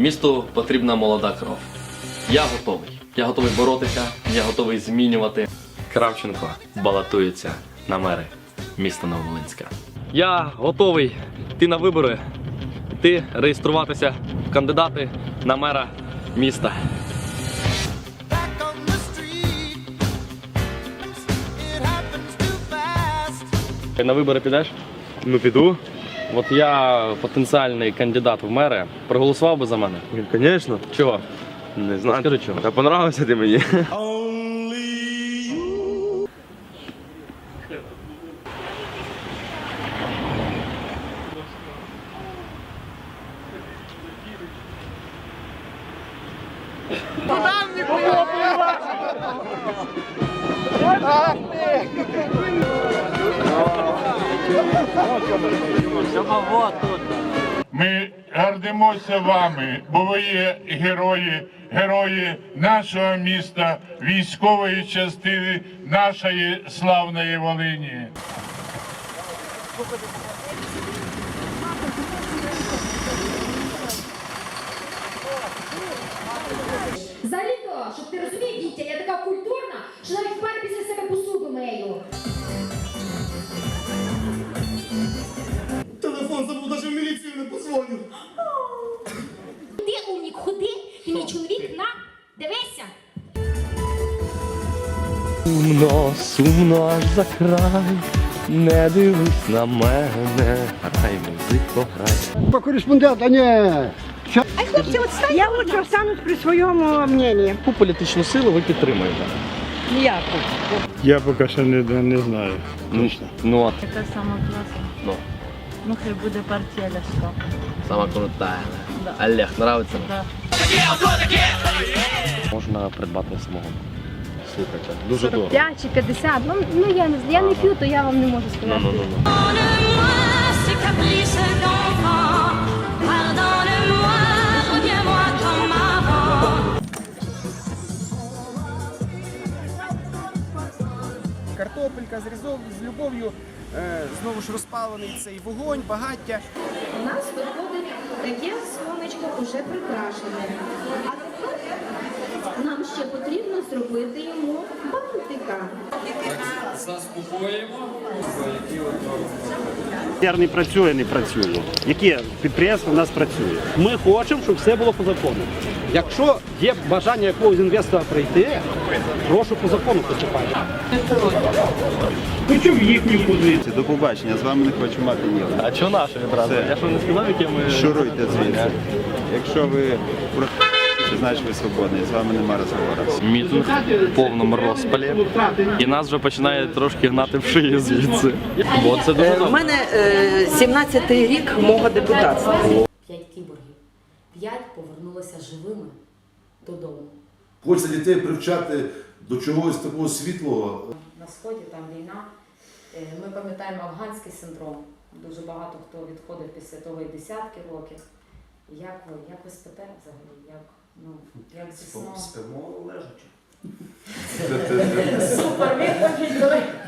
Місту потрібна молода кров. Я готовий. Я готовий боротися, я готовий змінювати. Кравченко балотується на мери міста Нововолинська. Я готовий йти на вибори, йти реєструватися в кандидати на мера міста. на вибори підеш? Ну піду. От я потенціальний кандидат в мери. Проголосував би за мене? Звісно. Чого? Не знаю. Скажи чого. Та понравився ти мені. Ми гордимося вами, бо ви є герої, герої нашого міста, військової частини нашої славної Волині. Взагалі-то, щоб ти розумів, Вітя, я така культурна, що навіть в парі після себе посуду Сумно, сумно аж за край. Не дивись на мене, грай музику, грай. По кореспондента, ні. Я лучше останусь при своєму мнении. Яку політичну силу ви підтримуєте? Ніяку. Я поки що не, не знаю. Ну, ну от, Яка сама класна? ну, Ну, хай буде партія Ляшка. сама крута. Олег, нравиться? Да. Можна придбати самого. Слухайте, дуже дорого. 5 чи 50, ну, ну я, не, я не п'ю, то я вам не можу Ну, сказати. ну, ну, ну. Avant. Картопелька з різов, з любов'ю, е, знову ж розпалений цей вогонь, багаття. У нас виходить таке сонечко уже прикрашене. Нам ще потрібно зробити йому бантика. Я не працює, не працює. Яке підприємство в нас працює? Ми хочемо, щоб все було по закону. Якщо є бажання якогось інвестора прийти, прошу по закону поступати. Хочу в їхню позицію. До побачення, з вами не хочу мати ні. А чого наше відразу? Я що не сказав, яке ми... Шуруйте звідси. Якщо ви проти, значить ви свободний, з вами нема розговору. Мітинг в повному розпалі. І нас вже починає трошки гнати в шиї звідси. Бо це дуже У добре. мене 17-й рік мого депутатства. П'ять кіборгів. П'ять повернулися живими додому. Хочеться дітей привчати до чогось такого світлого. На сході там війна. Е, Ми пам'ятаємо афганський синдром. Дуже багато хто відходив після того і десятки років. Як ви, як ви спите взагалі? Як, ну, як зі сном? Спимо лежачи. Супер відповідь.